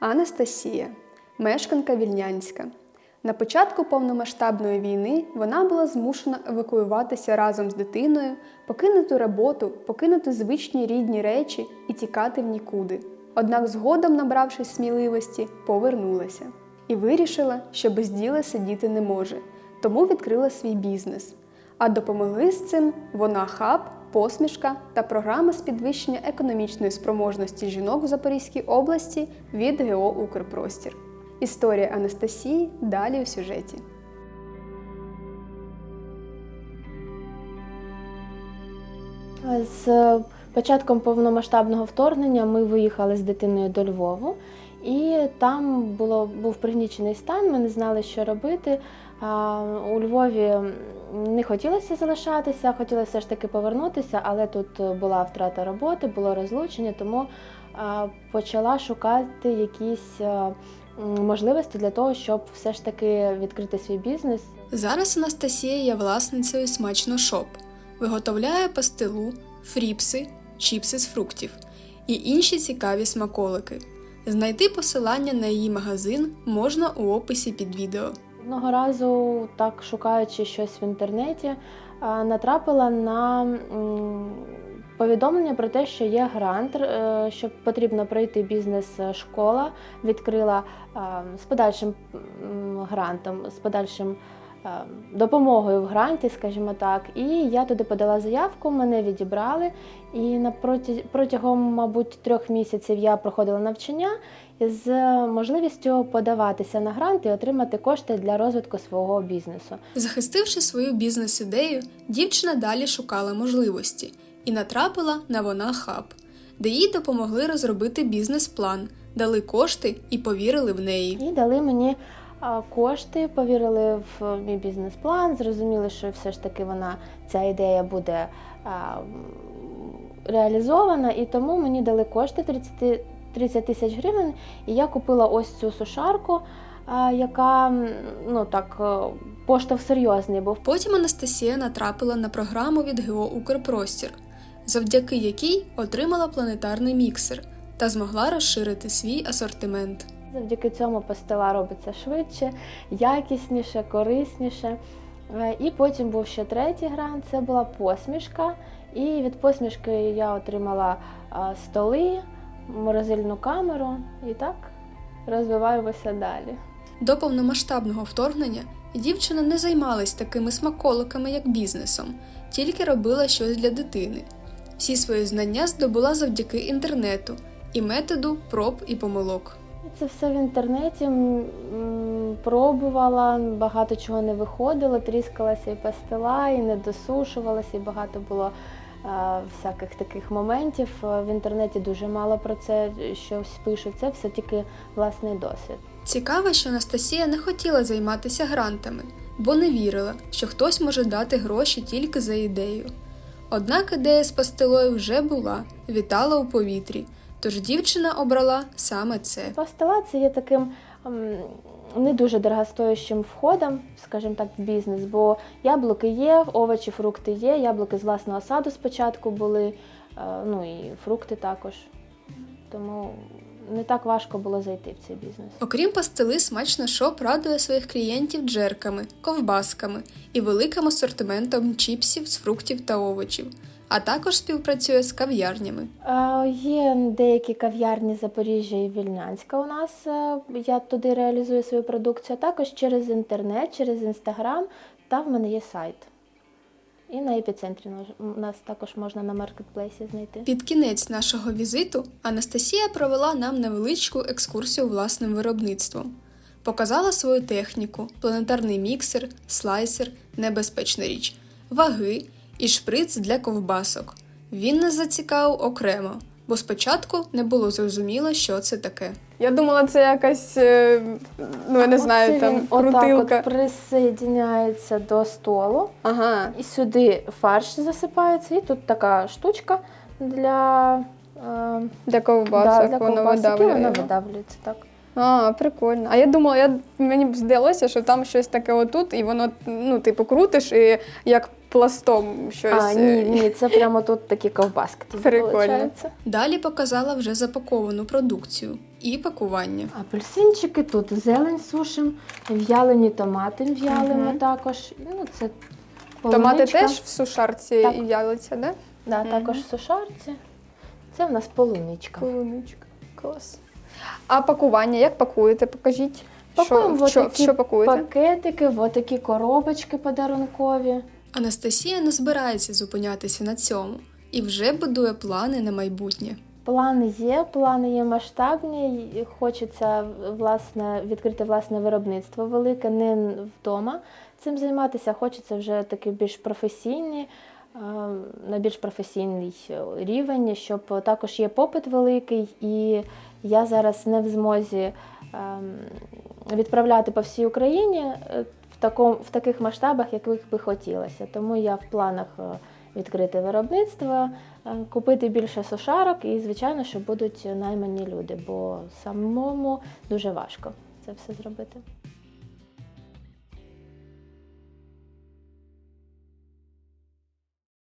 Анастасія, мешканка Вільнянська. На початку повномасштабної війни вона була змушена евакуюватися разом з дитиною, покинути роботу, покинути звичні рідні речі і тікати в нікуди. Однак згодом, набравшись сміливості, повернулася і вирішила, що без діла сидіти не може, тому відкрила свій бізнес. А допомогли з цим вона хаб, посмішка та програма з підвищення економічної спроможності жінок в Запорізькій області від ГО Укрпростір. Історія Анастасії далі у сюжеті. З початком повномасштабного вторгнення ми виїхали з дитиною до Львову, і там було, був пригнічений стан, ми не знали, що робити. У Львові не хотілося залишатися, хотілося все ж таки повернутися, але тут була втрата роботи, було розлучення, тому почала шукати якісь можливості для того, щоб все ж таки відкрити свій бізнес. Зараз Анастасія є власницею смачно шоп, виготовляє пастилу, фріпси, чіпси з фруктів і інші цікаві смаколики. Знайти посилання на її магазин можна у описі під відео. Одного разу, так шукаючи щось в інтернеті, натрапила на повідомлення про те, що є грант, е, що потрібно пройти бізнес-школа. Відкрила з подальшим грантом, з подальшим е, допомогою в гранті, скажімо так. І я туди подала заявку, мене відібрали. І протягом, мабуть, трьох місяців я проходила навчання з можливістю подаватися на грант і отримати кошти для розвитку свого бізнесу. Захистивши свою бізнес-ідею, дівчина далі шукала можливості і натрапила на вона хаб, де їй допомогли розробити бізнес-план, дали кошти і повірили в неї. І дали мені кошти, повірили в мій бізнес-план, зрозуміли, що все ж таки вона ця ідея буде реалізована, і тому мені дали кошти 30, 30 тисяч гривень, і я купила ось цю сушарку, яка ну так е, поштовх серйозний був. Потім Анастасія натрапила на програму від ГО Укрпростір, завдяки якій отримала планетарний міксер та змогла розширити свій асортимент. Завдяки цьому пастила робиться швидше, якісніше, корисніше. Е, І потім був ще третій грант, це була посмішка. І від посмішки я отримала столи, морозильну камеру і так розвиваємося далі. До повномасштабного вторгнення дівчина не займалась такими смаколиками, як бізнесом, тільки робила щось для дитини. Всі свої знання здобула завдяки інтернету і методу проб і помилок. Це все в інтернеті пробувала, багато чого не виходило, тріскалася і пастила, і не досушувалася, і багато було е, всяких таких моментів. Е, В інтернеті дуже мало про це щось пишуть. Це все тільки власний досвід. Цікаво, що Анастасія не хотіла займатися грантами, бо не вірила, що хтось може дати гроші тільки за ідею. Однак ідея з пастилою вже була, вітала у повітрі, тож дівчина обрала саме це. Пастила це є таким не дуже дорогостоящим входом, скажімо так, в бізнес, бо яблуки є, овочі, фрукти є, яблуки з власного саду спочатку були, е, ну і фрукти також. Тому не так важко було зайти в цей бізнес. Окрім пастили, смачно шоп радує своїх клієнтів джерками, ковбасками і великим асортиментом чіпсів з фруктів та овочів, а також співпрацює з кав'ярнями. Є деякі кав'ярні Запоріжжя і Вільнянська у нас. е, Я туди реалізую свою продукцію, а також через інтернет, через інстаграм, та в мене є сайт. І на епіцентрі нас також можна на маркетплейсі знайти. Під кінець нашого візиту Анастасія провела нам невеличку екскурсію власним виробництвом. Показала свою техніку, планетарний міксер, слайсер, небезпечна річ, ваги і шприц для ковбасок. Він нас зацікавив окремо, бо спочатку не було зрозуміло, що це таке. Я думала, це якась, е, ну я не Оце він отак от присоєдняється до столу, Ага. і сюди фарш засипається, і тут така штучка для, е, Для да, для воно ковбасок, видавлює. вона видавлюється так. А, прикольно. А я думала, я, мені б здалося, що там щось таке отут, і воно, ну, типу, крутиш і як пластом щось. А, ні, ні, це прямо тут такі ковбаски. Тут Прикольно. получається. Далі показала вже запаковану продукцію і пакування. Апельсинчики тут зелень сушимо, в'ялені томати в'ялимо Мгм. також. Ну, це Томати теж в сушарці Так. і вялиться, да? Да, Мгм. також в сушарці. Це в нас полуничка. Полуничка. Клас. А пакування, як пакуєте? Покажіть. Пакуємо що, в що, отакі що пакуєте? Пакетики, в отакі коробочки подарункові. Анастасія не збирається зупинятися на цьому і вже будує плани на майбутнє. Плани є, плани є масштабні. і Хочеться власне відкрити власне виробництво велике, не вдома цим займатися. Хочеться вже таки більш професійні, на більш професійний рівень, щоб також є попит великий, і я зараз не в змозі ем, відправляти по всій Україні е, в такому в таких масштабах, яких би хотілося. Тому я в планах. е, Відкрити виробництво, е, купити більше сушарок і, звичайно, що будуть наймані люди, бо самому дуже важко це все зробити.